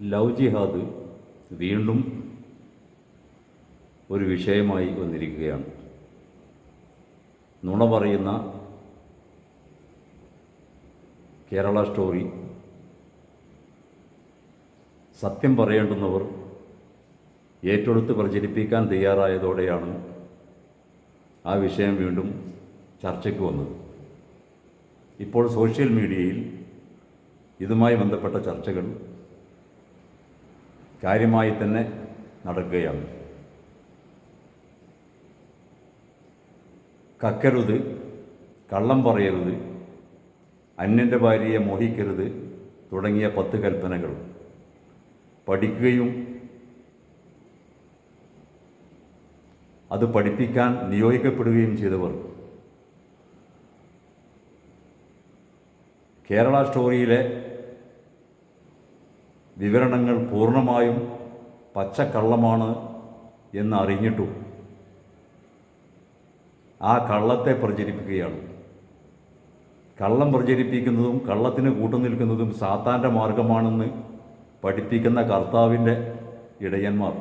Love ജിഹാദ് വീണ്ടും ഒരു വിഷയമായി വന്നിരിക്കുകയാണ്. നുണ പറയുന്ന കേരള സ്റ്റോറി സത്യം പറയേണ്ടുന്നവർ ഏറ്റെടുത്ത് പ്രചരിപ്പിക്കാൻ തയ്യാറായതോടെയാണ് ആ വിഷയം വീണ്ടും ചർച്ചയ്ക്ക് വന്നത്. ഇപ്പോൾ സോഷ്യൽ മീഡിയയിൽ ഇതുമായി ബന്ധപ്പെട്ട ചർച്ചകൾ കാര്യമായി തന്നെ നടക്കുകയാണ്. കക്കരുത് കള്ളം പറയരുത് അന്യന്റെ ഭാര്യയെ മോഹിക്കരുത് തുടങ്ങിയ പത്ത് കൽപ്പനകൾ. പഠിക്കുകയും അത് പഠിപ്പിക്കാൻ നിയോഗിക്കപ്പെടുകയും ചെയ്തവർ. കേരള സ്റ്റോറിയിലെ വിവരണങ്ങൾ പൂർണമായും പച്ചക്കള്ളമാണ് എന്ന് അറിഞ്ഞിട്ടും ആ കള്ളത്തെ പ്രചരിപ്പിക്കുകയാണ്. കള്ളം പ്രചരിപ്പിക്കുന്നതും കള്ളത്തിന് കൂട്ടുനിൽക്കുന്നതും സാത്താന്റെ മാർഗമാണെന്ന് പഠിപ്പിക്കുന്ന കർത്താവിന്റെ ഇടയന്മാർ.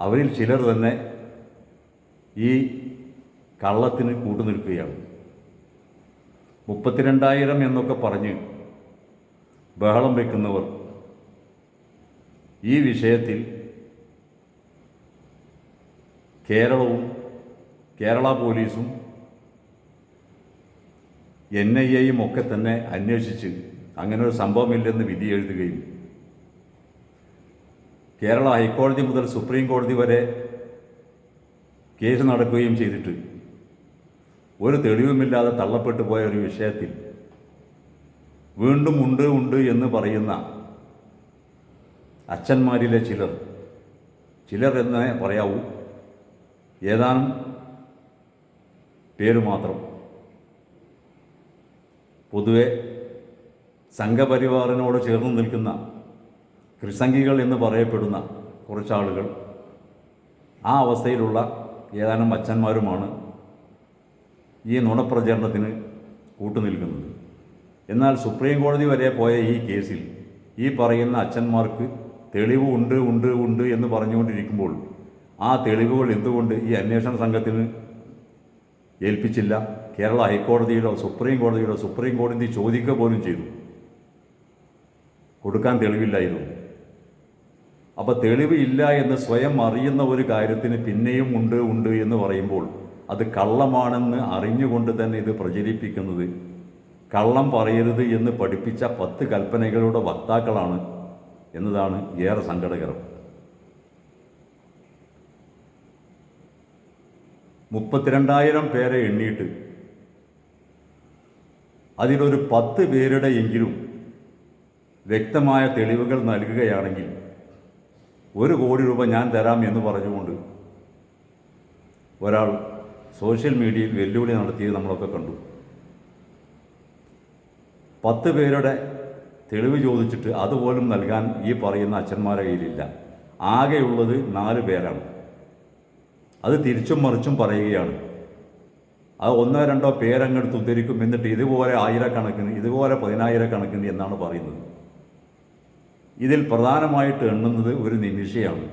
അവരിൽ ചിലർ തന്നെ ഈ കള്ളത്തിന് കൂട്ടുനിൽക്കുകയാണ് മുപ്പത്തിരണ്ടായിരം എന്നൊക്കെ പറഞ്ഞ് ബഹളം വയ്ക്കുന്നവർ ഈ വിഷയത്തിൽ കേരളവും കേരള പോലീസും എൻ ഐ എയും ഒക്കെ തന്നെ അന്വേഷിച്ച് അങ്ങനെ ഒരു സംഭവമില്ലെന്ന് വിധി എഴുതുകയും കേരള ഹൈക്കോടതി മുതൽ സുപ്രീം കോടതി വരെ കേസ് നടക്കുകയും ചെയ്തിട്ട് ഒരു തെളിവുമില്ലാതെ തള്ളപ്പെട്ടു പോയ ഒരു വിഷയത്തിൽ വീണ്ടും ഉണ്ട് ഉണ്ട് എന്ന് പറയുന്ന അച്ഛന്മാരിലെ ചിലർ. ചിലർ എന്നേ പറയാവൂ. ഏതാനും പേര് മാത്രം. പൊതുവെ സംഘപരിവാറിനോട് ചേർന്ന് നിൽക്കുന്ന കൃസംഗികൾ എന്ന് പറയപ്പെടുന്ന കുറച്ചാളുകൾ ആ അവസ്ഥയിലുള്ള ഏതാനും അച്ഛന്മാരുമാണ് ഈ നുണപ്രചരണത്തിന് കൂട്ടുനിൽക്കുന്നത്. എന്നാൽ സുപ്രീം കോടതി വരെ പോയ ഈ കേസിൽ ഈ പറയുന്ന അച്ഛന്മാർക്ക് തെളിവ് ഉണ്ട് ഉണ്ട് ഉണ്ട് എന്ന് പറഞ്ഞുകൊണ്ടിരിക്കുമ്പോൾ ആ തെളിവുകൾ എന്തുകൊണ്ട് ഈ അന്വേഷണ സംഘത്തിന് ഏൽപ്പിച്ചില്ല? കേരള ഹൈക്കോടതിയിലോ സുപ്രീം കോടതിയിലോ സുപ്രീം കോടതി ചോദിക്കുക പോലും ചെയ്തു. കൊടുക്കാൻ തെളിവില്ലായിരുന്നു. അപ്പോൾ തെളിവ് ഇല്ല എന്ന് സ്വയം അറിയുന്ന ഒരു കാര്യത്തിന് പിന്നെയും ഉണ്ട് ഉണ്ട് എന്ന് പറയുമ്പോൾ അത് കള്ളമാണെന്ന് അറിഞ്ഞുകൊണ്ട് തന്നെ ഇത് പ്രചരിപ്പിക്കുന്നത് കള്ളം പറയരുത് എന്ന് പഠിപ്പിച്ച പത്ത് കൽപ്പനകളുടെ വക്താക്കളാണ് എന്നതാണ് ഏറെ സങ്കടകരം. മുപ്പത്തിരണ്ടായിരം പേരെ എണ്ണിയിട്ട് അതിലൊരു പത്ത് പേരുടെ എങ്കിലും വ്യക്തമായ തെളിവുകൾ നൽകുകയാണെങ്കിൽ ഒരു കോടി രൂപ ഞാൻ തരാം എന്ന് പറഞ്ഞുകൊണ്ട് ഒരാൾ സോഷ്യൽ മീഡിയയിൽ വെല്ലുവിളി നടത്തിയത് നമ്മളൊക്കെ കണ്ടു. പത്ത് പേരുടെ തെളിവ് ചോദിച്ചിട്ട് അതുപോലും നൽകാൻ ഈ പറയുന്ന അച്ഛന്മാരെ കയ്യിലില്ല. ആകെയുള്ളത് നാല് പേരാണ്. അത് തിരിച്ചും മറിച്ചും പറയുകയാണ്. അത് ഒന്നോ രണ്ടോ പേരങ്ങെടുത്ത് ഉദ്ധരിക്കും. എന്നിട്ട് ഇതുപോലെ ആയിരക്കണക്കിന് ഇതുപോലെ പതിനായിരക്കണക്കിന് എന്നാണ് പറയുന്നത്. ഇതിൽ പ്രധാനമായിട്ട് എണ്ണുന്നത് ഒരു നിമിഷയാണ്.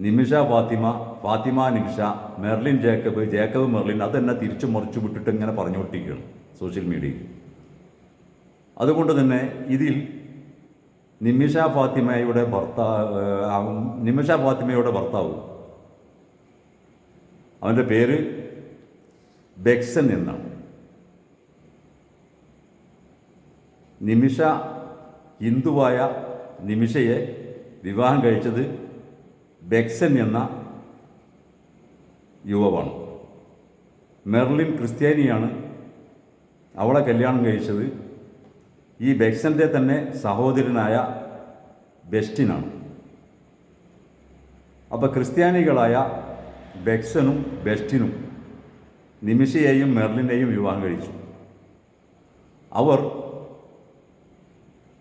നിമിഷ ഫാത്തിമ ഫാത്തിമ നിമിഷ മെർലിൻ ജേക്കബ് ജേക്കബ് മെർലിൻ അതെന്നെ തിരിച്ചു മറിച്ചു വിട്ടിട്ട് ഇങ്ങനെ പറഞ്ഞുകൊണ്ടിരിക്കുകയാണ് സോഷ്യൽ മീഡിയയിൽ. അതുകൊണ്ട് തന്നെ ഇതിൽ നിമിഷ ഫാത്തിമയുടെ ഭർത്താവ് നിമിഷ ഫാത്തിമയുടെ ഭർത്താവ്. അവന്റെ പേര് ബെക്സൻ എന്നാണ്. നിമിഷ ഹിന്ദുവായ നിമിഷയെ വിവാഹം കഴിച്ചത് ബെക്സൻ എന്ന യുവാവാണ്. മെർലിൻ ക്രിസ്ത്യാനിയാണ്. അവളെ കല്യാണം കഴിച്ചത് ഈ ബെക്സന്റെ തന്നെ സഹോദരനായ ബെസ്റ്റിനാണ്. അപ്പോൾ ക്രിസ്ത്യാനികളായ ബെക്സനും ബെസ്റ്റിനും നിമിഷയെയും മെർലിനെയും വിവാഹം കഴിച്ചു. അവർ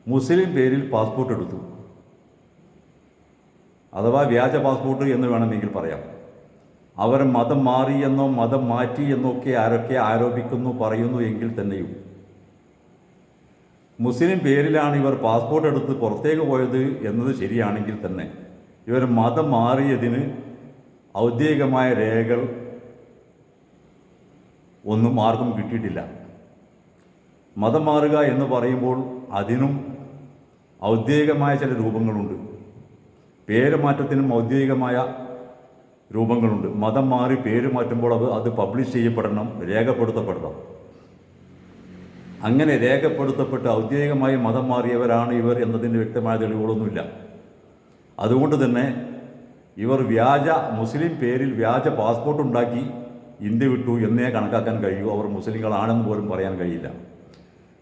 മുസ്ലിം പേരിൽ പാസ്പോർട്ട് എടുത്തു. അഥവാ വ്യാജ പാസ്പോർട്ട് എന്ന് വേണമെങ്കിൽ പറയാം. അവർ മതം മാറിയെന്നോ മതം മാറ്റി എന്നൊക്കെ ആരൊക്കെ ആരോപിക്കുന്നു പറയുന്നു എങ്കിൽ തന്നെയും മുസ്ലിം പേരിലാണ് ഇവർ പാസ്പോർട്ട് എടുത്ത് പുറത്തേക്ക് പോയത് എന്നത് ശരിയാണെങ്കിൽ തന്നെ ഇവർ മതം മാറിയതിന് ഔദ്യോഗികമായ രേഖകൾ ഒന്നും ആർക്കും കിട്ടിയിട്ടില്ല. മതം മാറുക എന്ന് പറയുമ്പോൾ അതിനും ഔദ്യോഗികമായ ചില രൂപങ്ങളുണ്ട്. പേര് മാറ്റത്തിനും ഔദ്യോഗികമായ രൂപങ്ങളുണ്ട്. മതം മാറി പേര് മാറ്റുമ്പോൾ അത് അത് പബ്ലിഷ് ചെയ്യപ്പെടണം രേഖപ്പെടുത്തപ്പെടണം. അങ്ങനെ രേഖപ്പെടുത്തപ്പെട്ട് ഔദ്യോഗികമായി മതം മാറിയവരാണ് ഇവർ എന്നതിന്റെ വ്യക്തമായ തെളിവുകളൊന്നുമില്ല. അതുകൊണ്ട് തന്നെ ഇവർ വ്യാജ മുസ്ലിം പേരിൽ വ്യാജ പാസ്പോർട്ട് ഉണ്ടാക്കി ഇന്ത്യ വിട്ടു എന്നേ കണക്കാക്കാൻ കഴിയൂ. അവർ മുസ്ലിങ്ങളാണെന്ന് പോലും പറയാൻ കഴിയില്ല.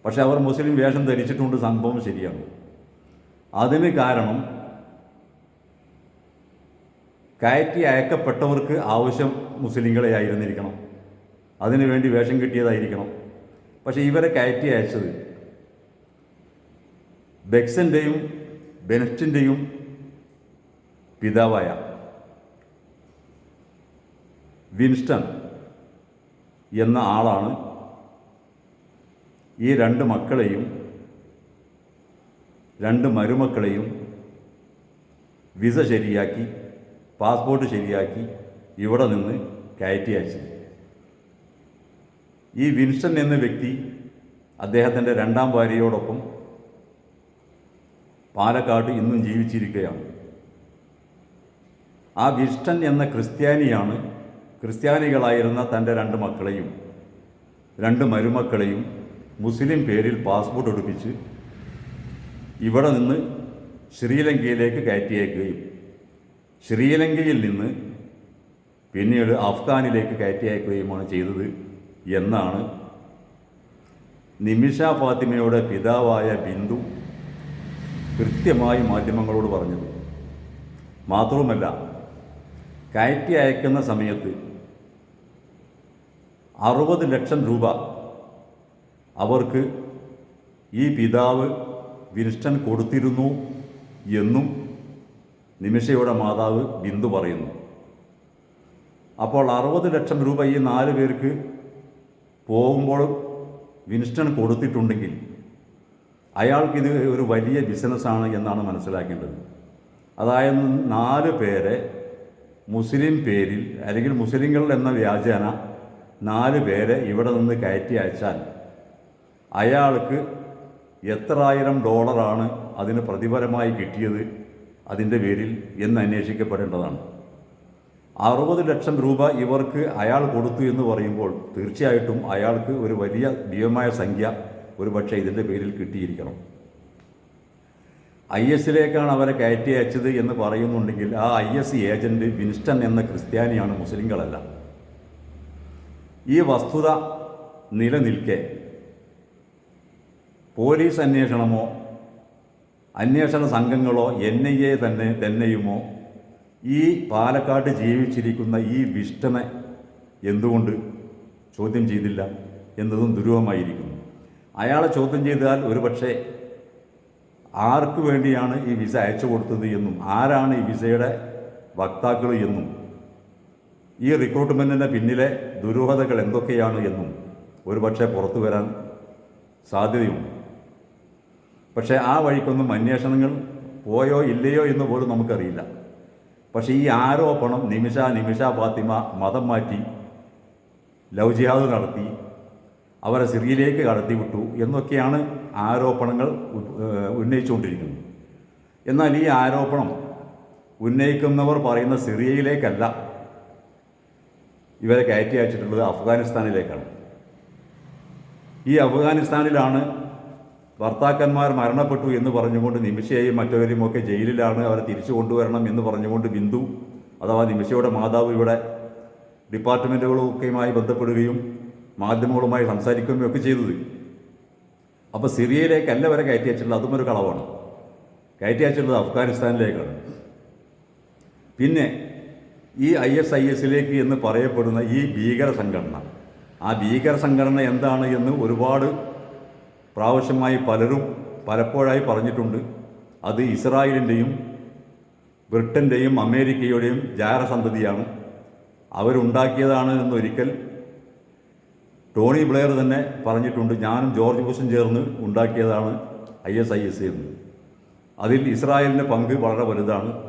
പക്ഷേ അവർ മുസ്ലിം വേഷം ധരിച്ചിട്ടുണ്ട്. സംഭവം ശരിയാണ്. അതിന് കാരണം കയറ്റി അയക്കപ്പെട്ടവർക്ക് ആവശ്യം മുസ്ലിങ്ങളെ ആയിരുന്നിരിക്കണം. അതിനുവേണ്ടി വേഷം കിട്ടിയതായിരിക്കണം. പക്ഷേ ഇവരെ കയറ്റി അയച്ചത് ബെക്സന്റെയും ബെനറ്റിന്റെയും പിതാവായ വിൻസ്റ്റൺ എന്ന ആളാണ് ഈ രണ്ട് മക്കളെയും രണ്ട് മരുമക്കളെയും വിസ ശരിയാക്കി പാസ്പോർട്ട് ശരിയാക്കി ഇവിടെ നിന്ന് കയറ്റി അയച്ചത്. ഈ വിൻസൺ എന്ന വ്യക്തി അദ്ദേഹത്തിന്റെ രണ്ടാം ഭാര്യയോടൊപ്പം പാലക്കാട് ഇന്നും ജീവിച്ചിരിക്കുകയാണ്. ആ വിൻസ്റ്റൺ എന്ന ക്രിസ്ത്യാനിയാണ് ക്രിസ്ത്യാനികളായിരുന്ന തന്റെ രണ്ട് മക്കളെയും രണ്ട് മരുമക്കളെയും മുസ്ലിം പേരിൽ പാസ്പോർട്ട് എടുപ്പിച്ച് ഇവിടെ നിന്ന് ശ്രീലങ്കയിലേക്ക് കയറ്റിയേക്കുകയും ശ്രീലങ്കയിൽ നിന്ന് പിന്നീട് അഫ്ഗാനിലേക്ക് കയറ്റി അയക്കുകയുമാണ് ചെയ്തത്. എന്നാണ് നിമിഷ ഫാത്തിമയുടെ പിതാവായ ബിന്ദു കൃത്യമായി മാധ്യമങ്ങളോട് പറഞ്ഞത്. മാത്രവുമല്ല കയറ്റി അയക്കുന്ന സമയത്ത് അറുപത് ലക്ഷം രൂപ അവർക്ക് ഈ പിതാവ് വിൻസ്റ്റൺ കൊടുത്തിരുന്നു എന്നും നിമിഷയുടെ മാതാവ് ബിന്ദു പറയുന്നു. അപ്പോൾ അറുപത് ലക്ഷം രൂപ ഈ നാല് പേർക്ക് പോകുമ്പോൾ വിൻസ്റ്റൺ കൊടുത്തിട്ടുണ്ടെങ്കിൽ അയാൾക്കിത് ഒരു വലിയ ബിസിനസ്സാണ് എന്നാണ് മനസ്സിലാക്കേണ്ടത്. അതായത് നാല് പേരെ മുസ്ലിം പേരിൽ അല്ലെങ്കിൽ മുസ്ലിങ്ങൾ എന്ന വ്യാജേന നാല് പേരെ ഇവിടെ നിന്ന് കയറ്റി അയച്ചാൽ അയാൾക്ക് എത്രായിരം ഡോളറാണ് അതിന് പ്രതിഫലമായി കിട്ടിയത് അതിന്റെ പേരിൽ എന്ന് അന്വേഷിക്കപ്പെടേണ്ടതാണ്. അറുപത് ലക്ഷം രൂപ ഇവർക്ക് അയാൾ കൊടുത്തു എന്ന് പറയുമ്പോൾ തീർച്ചയായിട്ടും അയാൾക്ക് ഒരു വലിയ ഭീമമായ സംഖ്യ ഒരു പക്ഷേ ഇതിന്റെ പേരിൽ കിട്ടിയിരിക്കണം. ഐ എസിലേക്കാണ് അവരെ കയറ്റി അയച്ചത് എന്ന് പറയുന്നുണ്ടെങ്കിൽ ആ ഐ എസ് ഏജന്റ് വിൻസ്റ്റൺ എന്ന ക്രിസ്ത്യാനിയാണ് മുസ്ലിങ്ങളല്ല. ഈ വസ്തുത നിലനിൽക്കെ പോലീസ് അന്വേഷണമോ അന്വേഷണ സംഘങ്ങളോ എൻ ഐ എ തന്നെ തന്നെയുമോ ഈ പാലക്കാട് ജീവിച്ചിരിക്കുന്ന ഈ വിഷ്ടനെ എന്തുകൊണ്ട് ചോദ്യം ചെയ്തില്ല എന്നതും ദുരൂഹമായിരിക്കുന്നു. അയാളെ ചോദ്യം ചെയ്താൽ ഒരുപക്ഷെ ആർക്ക് വേണ്ടിയാണ് ഈ വിസ അയച്ചു കൊടുത്തത് എന്നും ആരാണ് ഈ വിസയുടെ വക്താക്കൾ എന്നും ഈ റിക്രൂട്ട്മെന്റിന്റെ പിന്നിലെ ദുരൂഹതകൾ എന്തൊക്കെയാണ് എന്നും ഒരുപക്ഷെ പുറത്തു വരാൻ സാധ്യതയുണ്ട്. പക്ഷേ ആ വഴിക്കൊന്നും അന്വേഷണങ്ങൾ പോയോ ഇല്ലയോ എന്ന് പോലും നമുക്കറിയില്ല. പക്ഷേ ഈ ആരോപണം നിമിഷ നിമിഷ ഫാത്തിമ മതം മാറ്റി ലവ് ജിഹാദ് നടത്തി അവരെ സിറിയയിലേക്ക് കടത്തിവിട്ടു എന്നൊക്കെയാണ് ആരോപണങ്ങൾ ഉന്നയിച്ചുകൊണ്ടിരിക്കുന്നത്. എന്നാൽ ഈ ആരോപണം ഉന്നയിക്കുന്നവർ പറയുന്ന സിറിയയിലേക്കല്ല. ഇവരെ കയറ്റി അയച്ചിട്ടുള്ളത് അഫ്ഗാനിസ്ഥാനിലേക്കാണ്. ഈ അഫ്ഗാനിസ്ഥാനിലാണ് ഭർത്താക്കന്മാർ മരണപ്പെട്ടു എന്ന് പറഞ്ഞുകൊണ്ട് നിമിഷയെയും മറ്റവരെയും ഒക്കെ ജയിലിലാണ് അവരെ തിരിച്ചു കൊണ്ടുവരണം എന്ന് പറഞ്ഞുകൊണ്ട് ബിന്ദു അഥവാ നിമിഷയുടെ മാതാവ് ഇവിടെ ഡിപ്പാർട്ട്മെന്റുകളൊക്കെയുമായി ബന്ധപ്പെടുകയും മാധ്യമങ്ങളുമായി സംസാരിക്കുകയും ഒക്കെ ചെയ്തത്. അപ്പോൾ സിറിയയിലേക്കല്ല വരെ കയറ്റി അയച്ചിട്ടുള്ളത് അതും ഒരു കളവാണ്. കയറ്റി അയച്ചിട്ടുള്ളത് അഫ്ഗാനിസ്ഥാനിലേക്കാണ്. പിന്നെ ഈ ഐ എസ് ഐ എസിലേക്ക് എന്ന് പറയപ്പെടുന്ന ഈ ഭീകര സംഘടന ആ ഭീകര സംഘടന എന്താണ് എന്ന് ഒരുപാട് പ്രാവശ്യമായി പലരും പലപ്പോഴായി പറഞ്ഞിട്ടുണ്ട് അത് ഇസ്രായേലിന്റെയും ബ്രിട്ടന്റെയും അമേരിക്കയുടെയും ജാരസന്തതിയാണ്. അവരുണ്ടാക്കിയതാണ് എന്നൊരിക്കൽ ടോണി ബ്ലെയർ തന്നെ പറഞ്ഞിട്ടുണ്ട് ഞാനും ജോർജ് ബുഷും ചേർന്ന് ഉണ്ടാക്കിയതാണ് ഐ എസ് ഐ എസ് എന്ന്. അതിൽ ഇസ്രായേലിന്റെ പങ്ക് വളരെ വലുതാണ്.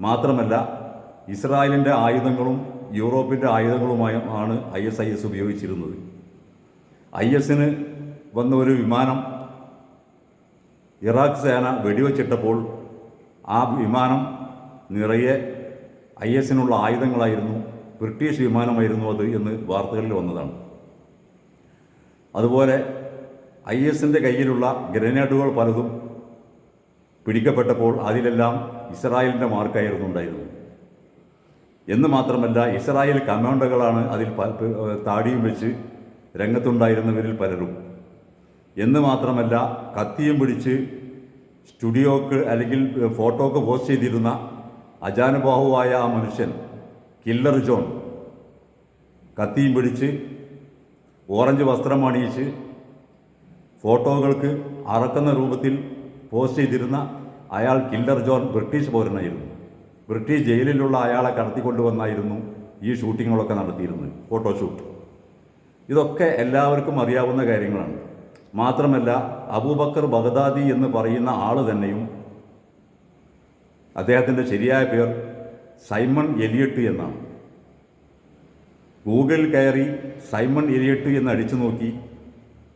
മാത്രമല്ല ഇസ്രായേലിന്റെ ആയുധങ്ങളും യൂറോപ്പിന്റെ ആയുധങ്ങളുമായി ആണ് ഐ എസ് ഐ എസ് ഉപയോഗിച്ചിരുന്നത്. ഐ എസിന് വന്ന ഒരു വിമാനം ഇറാഖ് സേന വെടിവെച്ചിട്ടപ്പോൾ ആ വിമാനം നിറയെ ഐ എസിനുള്ള ആയുധങ്ങളായിരുന്നു ബ്രിട്ടീഷ് വിമാനമായിരുന്നു അത് എന്ന് വാർത്തകളിൽ വന്നതാണ്. അതുപോലെ ഐ എസിന്റെ കയ്യിലുള്ള ഗ്രനേഡുകൾ പലതും പിടിക്കപ്പെട്ടപ്പോൾ അതിലെല്ലാം ഇസ്രായേലിന്റെ മാർക്കായിരുന്നു ഉണ്ടായിരുന്നത്. എന്ന് മാത്രമല്ല ഇസ്രായേൽ കമാൻഡോകളാണ് അതിൽ താടിയും വെച്ച് രംഗത്തുണ്ടായിരുന്നവരിൽ പലരും. എന്ന് മാത്രമല്ല കത്തിയും പിടിച്ച് സ്റ്റുഡിയോക്ക് അല്ലെങ്കിൽ ഫോട്ടോക്ക് പോസ്റ്റ് ചെയ്തിരുന്ന അജാനുബാഹുവായ ആ മനുഷ്യൻ കില്ലർ ജോൺ കത്തിയും പിടിച്ച് ഓറഞ്ച് വസ്ത്രം അണിയിച്ച് ഫോട്ടോകൾക്ക് അറക്കുന്ന രൂപത്തിൽ പോസ്റ്റ് ചെയ്തിരുന്ന അയാൾ കില്ലർ ജോൺ ബ്രിട്ടീഷ് പൗരനായിരുന്നു. ബ്രിട്ടീഷ് ജയിലിലുള്ള അയാളെ കടത്തിക്കൊണ്ടുവന്നായിരുന്നു ഈ ഷൂട്ടിങ്ങുകളൊക്കെ നടത്തിയിരുന്നത് ഫോട്ടോഷൂട്ട്. ഇതൊക്കെ എല്ലാവർക്കും അറിയാവുന്ന കാര്യങ്ങളാണ്. മാത്രമല്ല അബൂബക്കർ ബഗ്ദാദി എന്ന് പറയുന്ന ആൾ തന്നെയും അദ്ദേഹത്തിന്റെ ശരിയായ പേർ സൈമൺ എലിയട്ട് എന്നാണ്. ഗൂഗിളിൽ കയറി സൈമൺ എലിയട്ട് എന്ന് അടിച്ചു നോക്കി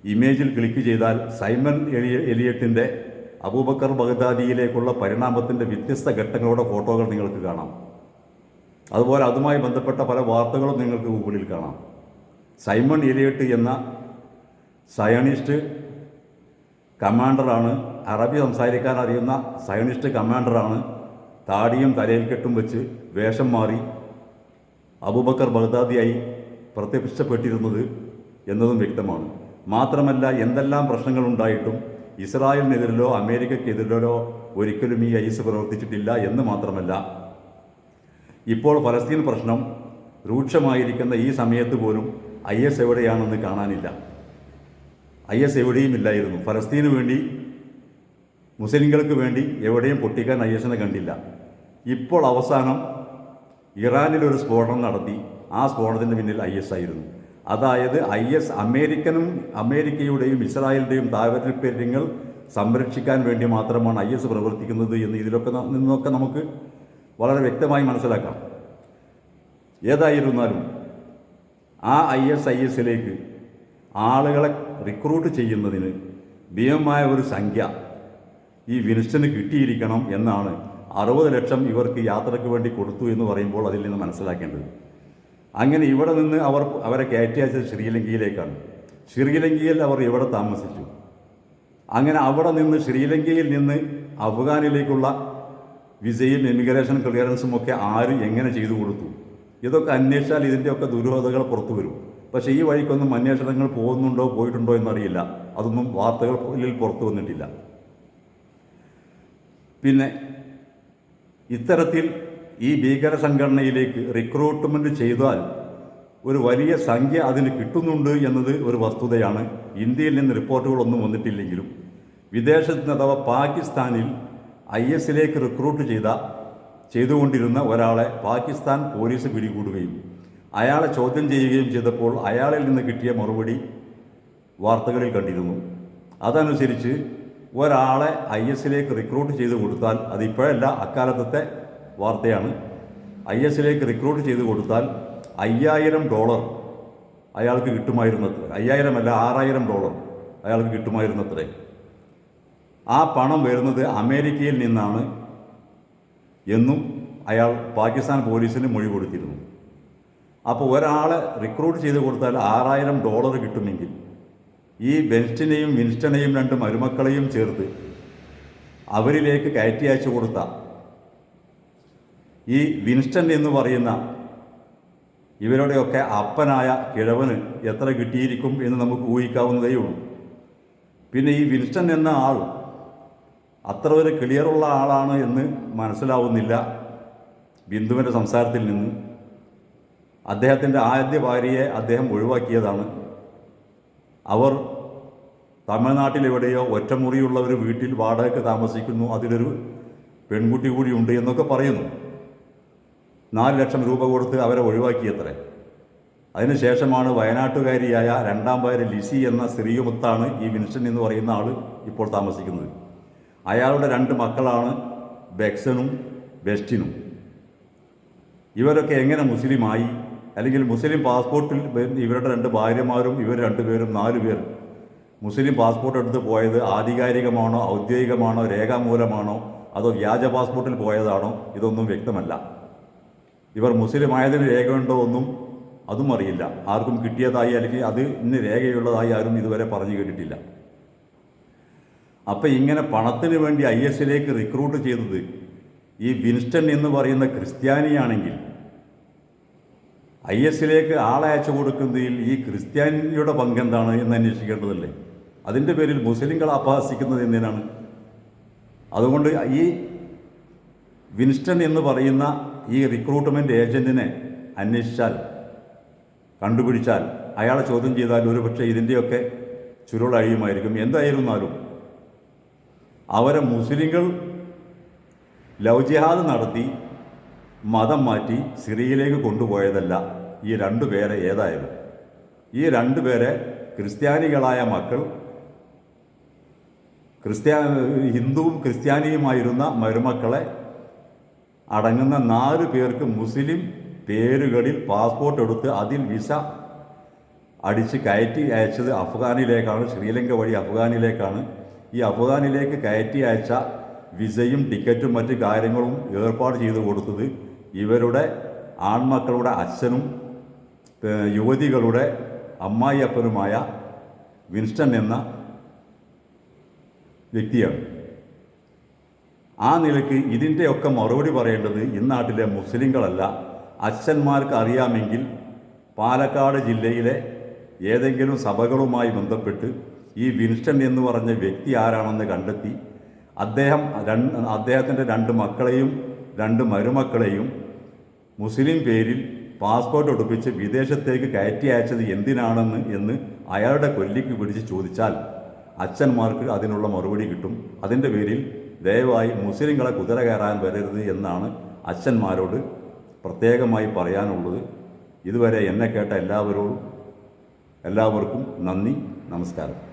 ഇമേജിൽ ക്ലിക്ക് ചെയ്താൽ സൈമൺ എലിയ എലിയട്ടിന്റെ അബൂബക്കർ ബഗ്ദാദിയിലേക്കുള്ള പരിണാമത്തിന്റെ വ്യത്യസ്ത ഘട്ടങ്ങളുടെ ഫോട്ടോകൾ നിങ്ങൾക്ക് കാണാം. അതുപോലെ അതുമായി ബന്ധപ്പെട്ട പല വാർത്തകളും നിങ്ങൾക്ക് ഗൂഗിളിൽ കാണാം. സൈമൺ എലിയട്ട് എന്ന സയണിസ്റ്റ് കമാൻഡറാണ്. അറബി സംസാരിക്കാൻ അറിയുന്ന സയണിസ്റ്റ് കമാൻഡറാണ് താടിയും തലയിൽ കെട്ടും വെച്ച് വേഷം മാറി അബൂബക്കർ ബഗ്ദാദിയായി പ്രത്യക്ഷപ്പെട്ടിരുന്നത് എന്നതും വ്യക്തമാണ്. മാത്രമല്ല എന്തെല്ലാം പ്രശ്നങ്ങളുണ്ടായിട്ടും ഇസ്രായേലിനെതിരിലോ അമേരിക്കക്കെതിരിലോ ഒരിക്കലും ഈ ഐസ് പ്രവർത്തിച്ചിട്ടില്ല എന്ന് മാത്രമല്ല ഇപ്പോൾ ഫലസ്തീൻ പ്രശ്നം രൂക്ഷമായിരിക്കുന്ന ഈ സമയത്ത് പോലും ഐ എസ് എവിടെയാണെന്ന് കാണാനില്ല. ഐ എസ് എവിടെയും ഇല്ലായിരുന്നു. ഫലസ്തീന് വേണ്ടി മുസ്ലിങ്ങൾക്ക് വേണ്ടി എവിടെയും പൊട്ടിക്കാൻ ഐ എസിനെ കണ്ടില്ല. ഇപ്പോൾ അവസാനം ഇറാനിലൊരു സ്ഫോടനം നടത്തി. ആ സ്ഫോടനത്തിന് പിന്നിൽ ഐ എസ് ആയിരുന്നു. അതായത് ഐ എസ് അമേരിക്കനും അമേരിക്കയുടെയും ഇസ്രായേലിന്റെയും താല്പര്യങ്ങൾ സംരക്ഷിക്കാൻ വേണ്ടി മാത്രമാണ് ഐ എസ് പ്രവർത്തിക്കുന്നത് എന്ന് ഇതിലൊക്കെ നിന്നൊക്കെ നമുക്ക് വളരെ വ്യക്തമായി മനസ്സിലാക്കാം. ഏതായിരുന്നാലും ആ ഐ എസ് ഐ എസിലേക്ക് ആളുകളെ റിക്രൂട്ട് ചെയ്യുന്നതിന് ഭീമമായ ഒരു സംഖ്യ ഈ വിനിസ്റ്റന് കിട്ടിയിരിക്കണം എന്നാണ് അറുപത് ലക്ഷം ഇവർക്ക് യാത്രയ്ക്ക് വേണ്ടി കൊടുത്തു എന്ന് പറയുമ്പോൾ അതിൽ നിന്ന് മനസ്സിലാക്കേണ്ടത്. അങ്ങനെ ഇവിടെ നിന്ന് അവർ അവരെ കയറ്റി അയച്ചത് ശ്രീലങ്കയിലേക്കാണ്. ശ്രീലങ്കയിൽ അവർ ഇവിടെ താമസിച്ചു. അങ്ങനെ അവിടെ നിന്ന് ശ്രീലങ്കയിൽ നിന്ന് അഫ്ഗാനിലേക്കുള്ള വിസയും ഇമിഗ്രേഷൻ ക്ലിയറൻസും ഒക്കെ ആര് എങ്ങനെ ചെയ്തു കൊടുത്തു? ഇതൊക്കെ അന്വേഷിച്ചാൽ ഇതിന്റെയൊക്കെ ദുരൂഹതകൾ പുറത്തു വരും. പക്ഷേ ഈ വഴിക്കൊന്നും അന്വേഷണങ്ങൾ പോകുന്നുണ്ടോ പോയിട്ടുണ്ടോ എന്നറിയില്ല. അതൊന്നും വാർത്തകളിൽ പുറത്തു വന്നിട്ടില്ല. പിന്നെ ഇത്തരത്തിൽ ഈ ഭീകര സംഘടനയിലേക്ക് റിക്രൂട്ട്മെന്റ് ചെയ്താൽ ഒരു വലിയ സംഖ്യ അതിന് കിട്ടുന്നുണ്ട് എന്നത് ഒരു വസ്തുതയാണ്. ഇന്ത്യയിൽ നിന്ന് റിപ്പോർട്ടുകളൊന്നും വന്നിട്ടില്ലെങ്കിലും വിദേശത്ത് നിന്ന് അഥവാ പാകിസ്ഥാനിൽ ഐ എസിലേക്ക് റിക്രൂട്ട് ചെയ്ത ചെയ്തുകൊണ്ടിരുന്ന ഒരാളെ പാകിസ്ഥാൻ പോലീസ് പിടികൂടുകയും അയാളെ ചോദ്യം ചെയ്യുകയും ചെയ്തപ്പോൾ അയാളിൽ നിന്ന് കിട്ടിയ മറുപടി വാർത്തകളിൽ കണ്ടിരുന്നു. അതനുസരിച്ച് ഒരാളെ ഐ എസിലേക്ക് റിക്രൂട്ട് ചെയ്ത് കൊടുത്താൽ അത് ഇപ്പോഴല്ല അക്കാലത്തെ വാർത്തയാണ്. ഐ എസിലേക്ക് റിക്രൂട്ട് ചെയ്ത് കൊടുത്താൽ അയ്യായിരം ഡോളർ അയാൾക്ക് കിട്ടുമായിരുന്നത്ര. അയ്യായിരമല്ല ആറായിരം ഡോളർ അയാൾക്ക് കിട്ടുമായിരുന്നത്രേ. ആ പണം വരുന്നത് അമേരിക്കയിൽ നിന്നാണ് എന്നും അയാൾ പാകിസ്ഥാൻ പോലീസിന് മൊഴി കൊടുത്തിരുന്നു. അപ്പോൾ ഒരാളെ റിക്രൂട്ട് ചെയ്ത് കൊടുത്താൽ ആറായിരം ഡോളർ കിട്ടുമെങ്കിൽ ഈ ബെൻസ്റ്റിനെയും വിൻസ്റ്റനെയും രണ്ട് മരുമക്കളെയും ചേർത്ത് അവരിലേക്ക് കയറ്റി അയച്ചു കൊടുത്ത ഈ വിൻസ്റ്റൺ എന്ന് പറയുന്ന ഇവരുടെയൊക്കെ അപ്പനായ കിഴവന് എത്ര കിട്ടിയിരിക്കും എന്ന് നമുക്ക് ഊഹിക്കാവുന്നതേ ഉള്ളൂ. പിന്നെ ഈ വിൻസ്റ്റൺ എന്ന ആൾ അത്ര ഒരു ക്ലിയറുള്ള ആളാണ് എന്ന് മനസ്സിലാവുന്നില്ല ബിന്ദുവിന്റെ സംസാരത്തിൽ നിന്ന്. അദ്ദേഹത്തിന്റെ ആദ്യ ഭാര്യയെ അദ്ദേഹം ഒഴിവാക്കിയതാണ്. അവർ തമിഴ്നാട്ടിലെവിടെയോ ഒറ്റമുറിയുള്ള ഒരു വീട്ടിൽ വാടകയ്ക്ക് താമസിക്കുന്നു. അതിലൊരു പെൺകുട്ടി കൂടി ഉണ്ട് എന്നൊക്കെ പറയുന്നു. നാല് ലക്ഷം രൂപ കൊടുത്ത് അവരെ ഒഴിവാക്കിയത്രേ. അതിനുശേഷമാണ് വയനാട്ടുകാരിയായ രണ്ടാം ഭാര്യ ലിസി എന്ന സ്ത്രീയുമൊത്താണ് ഈ വിൻസ്റ്റൺ എന്ന് പറയുന്ന ആൾ ഇപ്പോൾ താമസിക്കുന്നത്. അയാളുടെ രണ്ട് മക്കളാണ് ബെക്സനും ബെസ്റ്റിനും. ഇവരൊക്കെ എങ്ങനെ മുസ്ലിമായി അല്ലെങ്കിൽ മുസ്ലിം പാസ്പോർട്ടിൽ ഇവരുടെ രണ്ട് ഭാര്യമാരും ഇവർ രണ്ടുപേരും നാല് പേർ. മുസ്ലിം പാസ്പോർട്ട് എടുത്ത് പോയത് ആധികാരികമാണോ ഔദ്യോഗികമാണോ രേഖാമൂലമാണോ അതോ വ്യാജ പാസ്പോർട്ടിൽ പോയതാണോ ഇതൊന്നും വ്യക്തമല്ല. ഇവർ മുസ്ലിം ആയതിന് രേഖയുണ്ടോ ഒന്നും അതും അറിയില്ല. ആർക്കും കിട്ടിയതായി അല്ലെങ്കിൽ അത് ഇന്ന് രേഖയുള്ളതായി ആരും ഇതുവരെ പറഞ്ഞു കേട്ടിട്ടില്ല. അപ്പം ഇങ്ങനെ പണത്തിന് വേണ്ടി ഐ എസിലേക്ക് റിക്രൂട്ട് ചെയ്തത് ഈ വിൻസ്റ്റൺ എന്ന് പറയുന്ന ക്രിസ്ത്യാനിയാണെങ്കിൽ ഐ എസിലേക്ക് ആളെ അയച്ചു കൊടുക്കുന്നതിൽ ഈ ക്രിസ്ത്യാനിയുടെ പങ്കെന്താണ് എന്ന് അന്വേഷിക്കേണ്ടതല്ലേ? അതിന്റെ പേരിൽ മുസ്ലിങ്ങൾ അപഹസിക്കുന്നത് എന്തിനാണ്? അതുകൊണ്ട് ഈ വിൻസ്റ്റൺ എന്ന് പറയുന്ന ഈ റിക്രൂട്ട്മെന്റ് ഏജന്റിനെ അന്വേഷിച്ചാൽ കണ്ടുപിടിച്ചാൽ അയാളെ ചോദ്യം ചെയ്താൽ ഒരുപക്ഷെ ഇതിന്റെയൊക്കെ ചുരുളഴിയുമായിരിക്കും. എന്തായിരുന്നാലും അവരെ മുസ്ലിങ്ങൾ ലവ് ജിഹാദ് നടത്തി മതം മാറ്റി സിറിയയിലേക്ക് കൊണ്ടുപോയതല്ല. ഈ രണ്ടു പേരെ ഏതായാലും ഈ രണ്ടു പേരെ ക്രിസ്ത്യാനികളായ മക്കൾ ക്രിസ്ത്യാ ഹിന്ദുവും ക്രിസ്ത്യാനിയുമായിരുന്ന മരുമക്കളെ അടങ്ങുന്ന നാല് പേർക്ക് മുസ്ലിം പേരുകളിൽ പാസ്പോർട്ട് എടുത്ത് അതിൽ വിസ അടിച്ച് കയറ്റി അയച്ചത് അഫ്ഗാനിലേക്കാണ് ശ്രീലങ്ക വഴി അഫ്ഗാനിലേക്കാണ്. ഈ അഫ്ഗാനിലേക്ക് കയറ്റി അയച്ച വിസയും ടിക്കറ്റും മറ്റു കാര്യങ്ങളും ഏർപ്പാട് ചെയ്തു കൊടുത്തത് ഇവരുടെ ആൺമക്കളുടെ അച്ഛനും യുവതികളുടെ അമ്മായിയപ്പനുമായ വിൻസ്റ്റൺ എന്ന വ്യക്തിയാണ്. ആ നിലയ്ക്ക് ഇതിന്റെയൊക്കെ മറുപടി പറയേണ്ടത് ഈ ഇന്നാട്ടിലെ മുസ്ലിങ്ങളല്ല. അച്ഛന്മാർക്ക് അറിയാമെങ്കിൽ പാലക്കാട് ജില്ലയിലെ ഏതെങ്കിലും സഭകളുമായി ബന്ധപ്പെട്ട് ഈ വിൻസ്റ്റൺ എന്ന് പറഞ്ഞ വ്യക്തി ആരാണെന്ന് കണ്ടെത്തി അദ്ദേഹം രണ്ട് അദ്ദേഹത്തിന്റെ രണ്ട് മക്കളെയും രണ്ട് മരുമക്കളെയും മുസ്ലിം പേരിൽ പാസ്പോർട്ട് ഒടുപ്പിച്ച് വിദേശത്തേക്ക് കയറ്റി അയച്ചത് എന്തിനാണെന്ന് എന്ന് അയാളുടെ കൊല്ലിക്ക് പിടിച്ച് ചോദിച്ചാൽ അച്ഛന്മാർക്ക് അതിനുള്ള മറുപടി കിട്ടും. അതിന്റെ പേരിൽ ദയവായി മുസ്ലിങ്ങളെ കുതിര കയറാൻ വരരുത് എന്നാണ് അച്ഛന്മാരോട് പ്രത്യേകമായി പറയാനുള്ളത്. ഇതുവരെ എന്നെ കേട്ട എല്ലാവരോടും എല്ലാവർക്കും നന്ദി നമസ്കാരം.